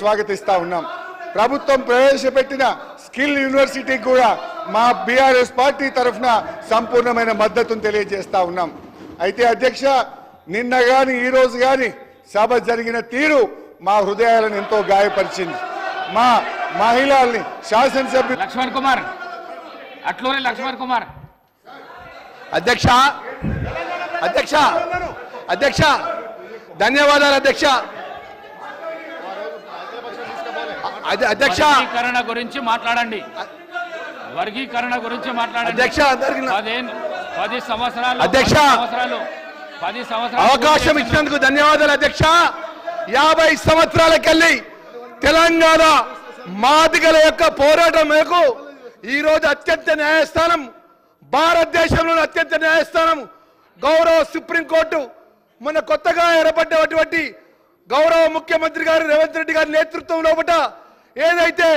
స్వాగతిస్తా ఉన్నాం. ప్రభుత్వం ప్రవేశపెట్టిన స్కిల్ యూనివర్సిటీకి కూడా మా బీఆర్ఎస్ పార్టీ తరఫున సంపూర్ణమైన మద్దతును తెలియజేస్తా ఉన్నాం. అయితే అధ్యక్ష నిన్న గాని ఈ రోజు గాని సభ జరిగిన తీరు మా హృదయాలను ఎంతో గాయపరిచింది. మా మహిళల్ని శాసనసభ్యులు లక్ష్మణ్ కుమార్ అట్లూరి లక్ష్మణ్ కుమార్. అధ్యక్ష అధ్యక్ష అధ్యక్ష ధన్యవాదాలు అధ్యక్ష. అధ్యక్ష. వర్గీకరణ గురించి మాట్లాడండి. వర్గీకరణ గురించి మాట్లాడండి. అధ్యక్ష పది సంవత్సరాలు అధ్యక్ష! సంవత్సరాలు పది సంవత్సరాలు అవకాశం ఇచ్చినందుకు ధన్యవాదాలు అధ్యక్ష. యాభై సంవత్సరాలకెళ్ళి తెలంగాణ మాదిగల యొక్క పోరాటం మేరకు ఈ రోజు అత్యంత న్యాయస్థానం భారతదేశంలోని అత్యంత న్యాయస్థానం గౌరవ సుప్రీంకోర్టు మొన్న కొత్తగా ఏర్పడ్డటువంటి గౌరవ ముఖ్యమంత్రి గారు రేవంత్ రెడ్డి గారి నేతృత్వం లోపట ఏదైతే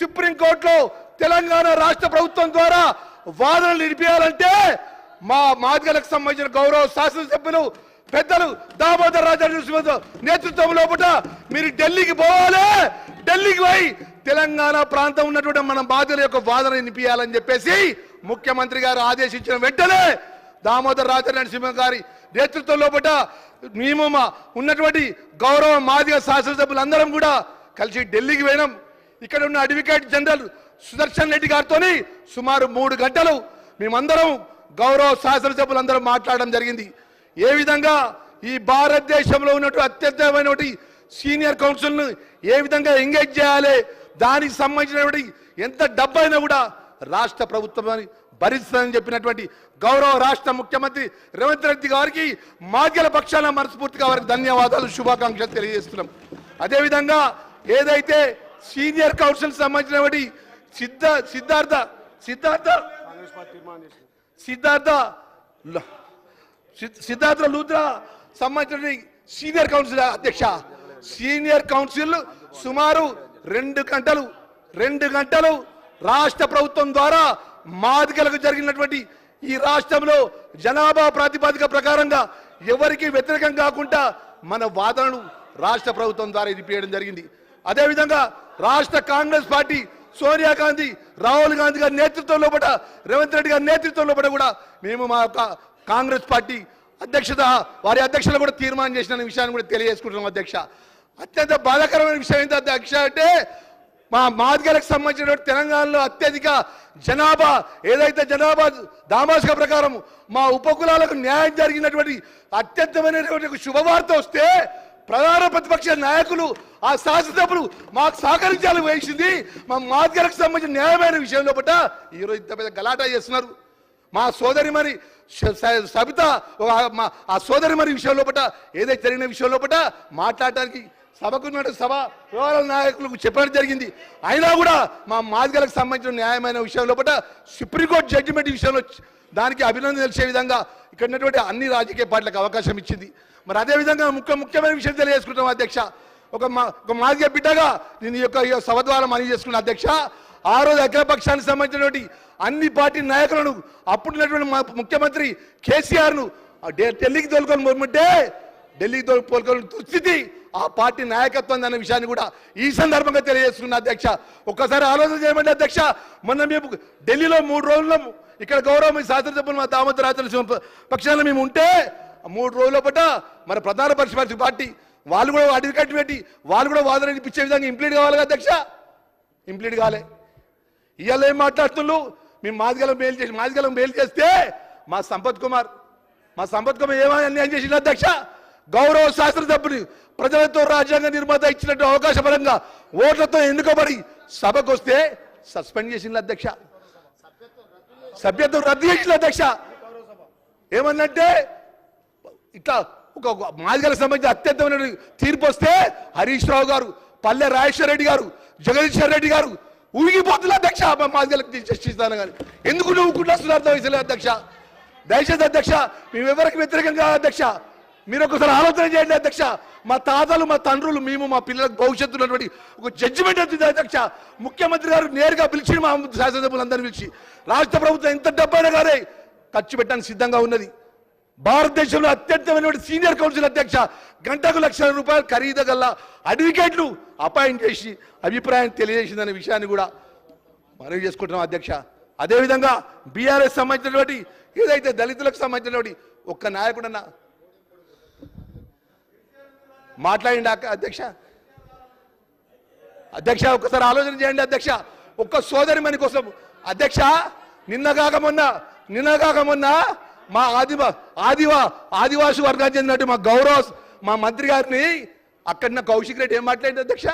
సుప్రీంకోర్టులో తెలంగాణ రాష్ట్ర ప్రభుత్వం ద్వారా వాదనలు నిలిపేయాలంటే మా మాదిగలకు సంబంధించిన గౌరవ శాసనసభ్యులు పెద్దలు దామోదర్ రాజా నేతృత్వం లోపల మీరు ఢిల్లీకి పోవాలి ఢిల్లీకి పోయి తెలంగాణ ప్రాంతం ఉన్నటువంటి మన బాధ్యుల యొక్క వాదన వినిపించాలని చెప్పేసి ముఖ్యమంత్రి గారు ఆదేశించిన వెంటనే దామోదర్ రాజా నరసింహ గారి నేతృత్వం లోపల మేము మా ఉన్నటువంటి గౌరవ మాదిగ శాసనసభ్యులందరం కూడా కలిసి ఢిల్లీకి పోయినాం. ఇక్కడ ఉన్న అడ్వకేట్ జనరల్ సుదర్శన్ రెడ్డి గారితో సుమారు మూడు గంటలు మేమందరం గౌరవ శాసనసభ్యులందరం మాట్లాడడం జరిగింది. ఏ విధంగా ఈ భారతదేశంలో ఉన్నటువంటి అత్యంతమైనటువంటి సీనియర్ కౌన్సిల్ను ఏ విధంగా ఎంగేజ్ చేయాలి దానికి సంబంధించినటువంటి ఎంత డబ్బైనా కూడా రాష్ట్ర ప్రభుత్వం భరిస్తుందని చెప్పినటువంటి గౌరవ రాష్ట్ర ముఖ్యమంత్రి రేవంత్ రెడ్డి గారికి మాధ్యల పక్షాన మనస్ఫూర్తిగా వారికి ధన్యవాదాలు శుభాకాంక్షలు తెలియజేస్తున్నాం. అదేవిధంగా ఏదైతే సీనియర్ కౌన్సిల్ సంబంధించినటువంటి సిద్ధ సిద్ధార్థ సిద్ధార్థ? సిద్ధార్థ సిద్- సిద్ధార్థ లూత్రా సంబంధించిన సీనియర్ కౌన్సిల్ అధ్యక్ష. సీనియర్ కౌన్సిల్ సుమారు రెండు గంటలు రెండు గంటలు రాష్ట్ర ప్రభుత్వం ద్వారా మాదికలకు జరిగినటువంటి ఈ రాష్ట్రంలో జనాభా ప్రాతిపదిక ప్రకారంగా ఎవరికి వ్యతిరేకం కాకుండా మన వాదనను రాష్ట్ర ప్రభుత్వం ద్వారా ఇరిపేయడం జరిగింది. అదేవిధంగా రాష్ట్ర కాంగ్రెస్ పార్టీ సోనియా గాంధీ రాహుల్ గాంధీ గారి నేతృత్వంలో పట రేవంత్ రెడ్డి గారి నేతృత్వంలో పట కూడా మేము మా యొక్క కాంగ్రెస్ పార్టీ అధ్యక్షత వారి అధ్యక్షులు కూడా తీర్మానం చేసిన విషయాన్ని కూడా తెలియజేసుకుంటున్నాం అధ్యక్ష. అత్యంత బాధాకరమైన విషయం ఏంటి అధ్యక్ష అంటే మా మాదిగలకు సంబంధించిన తెలంగాణలో అత్యధిక జనాభా ఏదైతే జనాభా దామాసిక ప్రకారం మా ఉపకులాలకు న్యాయం జరిగినటువంటి అత్యంతమైనటువంటి శుభవార్త వస్తే ప్రధాన ప్రతిపక్ష నాయకులు ఆ శాసనసభ్యులు మాకు సహకరించాలని వేసింది మా మాదిగలకు సంబంధించిన న్యాయమైన విషయంలో పట్ట ఈరోజు ఇంత పెద్ద గలాటా చేస్తున్నారు. మా సోదరి మరి సబిత ఒక మా ఆ సోదరి మరి విషయంలో పట్ట ఏదైతే జరిగిన విషయంలో పట్ట మాట్లాడటానికి సభకున్న సభ వివరాల నాయకులకు చెప్పడం జరిగింది. అయినా కూడా మా మాదిగలకు సంబంధించిన న్యాయమైన విషయంలో పట్ట సుప్రీంకోర్టు జడ్జిమెంట్ విషయంలో దానికి అభినందన తెలిసే విధంగా ఇక్కడ ఉన్నటువంటి అన్ని రాజకీయ పార్టీలకు అవకాశం ఇచ్చింది. మరి అదే విధంగా ముఖ్య ముఖ్యమైన విషయం తెలియజేసుకుంటాం అధ్యక్ష. ఒక మా ఒక మాదిగ బిడ్డగా నేను ఈ యొక్క ఈ యొక్క సభ ద్వారా చేసుకున్న అధ్యక్ష. ఆ రోజు అఖిలపక్షానికి సంబంధించినటువంటి అన్ని పార్టీ నాయకులను అప్పుడున్నటువంటి మా ముఖ్యమంత్రి కేసీఆర్ను ఢిల్లీకి తోలుకొని పోమంటే ఢిల్లీకి తోలుకొని దుస్థితి ఆ పార్టీ నాయకత్వం అనే విషయాన్ని కూడా ఈ సందర్భంగా తెలియజేస్తున్న అధ్యక్ష. ఒక్కసారి ఆలోచన చేయమండి అధ్యక్ష. మొన్న మేము ఢిల్లీలో మూడు రోజుల్లో ఇక్కడ గౌరవం మీ మా దామోదరాజన పక్షాన మేము ఉంటే మూడు రోజుల పట్ట మన ప్రధాన పరిషత్ పార్టీ వాళ్ళు కూడా అడ్వకేట్ పెట్టి వాళ్ళు కూడా వాదన వినిపించే విధంగా ఇంప్లీట్ కావాలి కదా అధ్యక్ష? ఇంప్లీట్ కాలే. ఇవాళ ఏం మాట్లాడుతున్నారు మేము మాదిగలం మేలు చేసి మాదిగలం మేలు చేస్తే మా సంపత్ కుమార్ మా సంపత్ కుమార్ ఏమైనా అన్యాయం చేసిన అధ్యక్ష? గౌరవ శాస్త్ర శాస్త్రసభ్యులు ప్రజలతో రాజ్యాంగ నిర్మాత ఇచ్చినట్టు అవకాశపరంగా ఓట్లతో ఎన్నుకోబడి సభకు వస్తే సస్పెండ్ చేసిన అధ్యక్ష. సభ్యత్వం రద్దు చేసిన అధ్యక్ష. ఏమన్నంటే ఇట్లా ఒక ఒక మాదిగలకు సంబంధించిన అత్యంతమైన తీర్పు వస్తే హరీష్ రావు గారు పల్లె రాజేశ్వర రెడ్డి గారు జగదీశ్వర్ రెడ్డి గారు ఊగిపోతున్నా అధ్యక్ష. మాదిగలకు చర్చిస్తాను కానీ ఎందుకు నువ్వు సుధార్థం అర్థం అధ్యక్ష? దయచేసి అధ్యక్ష మేము ఎవరికి వ్యతిరేకంగా అధ్యక్ష. మీరు ఒకసారి ఆలోచన చేయండి అధ్యక్ష. మా తాతలు మా తండ్రులు మేము మా పిల్లలకు భవిష్యత్తు ఉన్నటువంటి ఒక జడ్జిమెంట్ వచ్చింది అధ్యక్ష. ముఖ్యమంత్రి గారు నేరుగా పిలిచి మా శాసనసభ్యులందరినీ పిలిచి రాష్ట్ర ప్రభుత్వం ఎంత డబ్బైనా కానీ ఖర్చు పెట్టడానికి సిద్ధంగా ఉన్నది. భారతదేశంలో అత్యంతమైనటువంటి సీనియర్ కౌన్సిల్ అధ్యక్ష గంటకు లక్షల రూపాయలు ఖరీదు గల అడ్వకేట్లు అపాయింట్ చేసి అభిప్రాయం తెలియజేసిందనే విషయాన్ని కూడా మనవి చేసుకుంటున్నాం అధ్యక్ష. అదేవిధంగా బీఆర్ఎస్ సంబంధించినటువంటి ఏదైతే దళితులకు సంబంధించినటువంటి ఒక్క నాయకుడన్నా మాట్లాడండి అధ్యక్ష. అధ్యక్ష ఒక్కసారి ఆలోచన చేయండి అధ్యక్ష. ఒక్క సోదరి మని కోసం. అధ్యక్ష నిన్నగాక మొన్న నిన్నగాక మొన్న మా ఆదివా ఆదివా ఆదివాసి వర్గానికి చెందినట్టు మా గౌరవ మా మంత్రి గారిని అక్కడ కౌశిక్ రెడ్డి ఏం మాట్లాడింది అధ్యక్ష?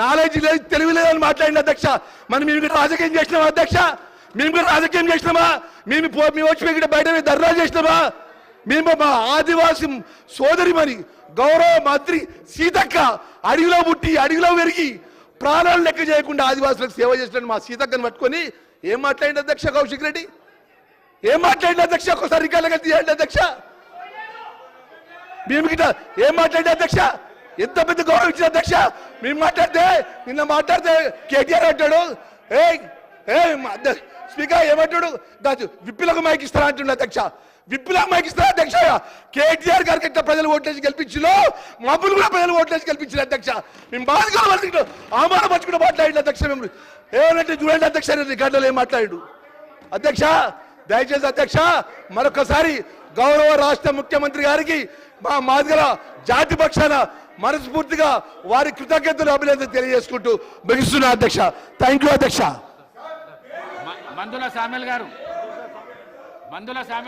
నాలెడ్జ్ లేదు తెలివి లేదని మాట్లాడింది అధ్యక్ష. మనం మేము ఇక్కడ రాజకీయం చేసినామా అధ్యక్ష? మేము ఇక్కడ రాజకీయం చేసినామా? మేము పో- మేము వచ్చి ఇక్కడ బయట పోయి ధర్నా చేసినామా? మేము మా ఆదివాసి సోదరిమని గౌరవ మంత్రి సీతక్క అడవిలో పుట్టి అడవిలో పెరిగి ప్రాణాలు లెక్క చేయకుండా ఆదివాసులకు సేవ చేసిన మా సీతక్కను పట్టుకొని ఏం మాట్లాడింది అధ్యక్ష కౌశిక్ రెడ్డి? ఏం మాట్లాడింది అధ్యక్ష? ఒకసారి రికార్డుగా తీయండి అధ్యక్ష. మేము గిట్ట ఏం మాట్లాడే అధ్యక్ష? ఎంత పెద్ద గౌరవం ఇచ్చిన అధ్యక్ష? మేము మాట్లాడితే నిన్న మాట్లాడితే కేటీఆర్ అంటాడు. ఏ ఏ స్పీకర్ ఏమంటాడు? దాచు విప్పులకు మైక్ ఇస్తారా అంటుండే అధ్యక్ష. విప్పులకు మైక్ అధ్యక్ష. కేటీఆర్ గారికి ఎట్లా ప్రజలు ఓట్లేసి గెలిపించిలో మబ్బులు కూడా ప్రజలు ఓట్లేసి గెలిపించిన అధ్యక్ష. మేము బాధగా ఆమాన పచ్చుకుంటూ మాట్లాడింది అధ్యక్ష మేము. ఏమంటే చూడండి అధ్యక్ష రికార్డులో ఏం మాట్లాడు అధ్యక్ష దయచేసి అధ్యక్ష మరొకసారి గౌరవ రాష్ట్ర ముఖ్యమంత్రి గారికి మా మాదిగల జాతి పక్షాన మనస్ఫూర్తిగా వారి కృతజ్ఞతలు అభినందన తెలియజేసుకుంటూ ముగిస్తున్నా అధ్యక్ష. థ్యాంక్ యూ అధ్యక్ష. మందుల సామెల్ గారు. మందుల సామెల్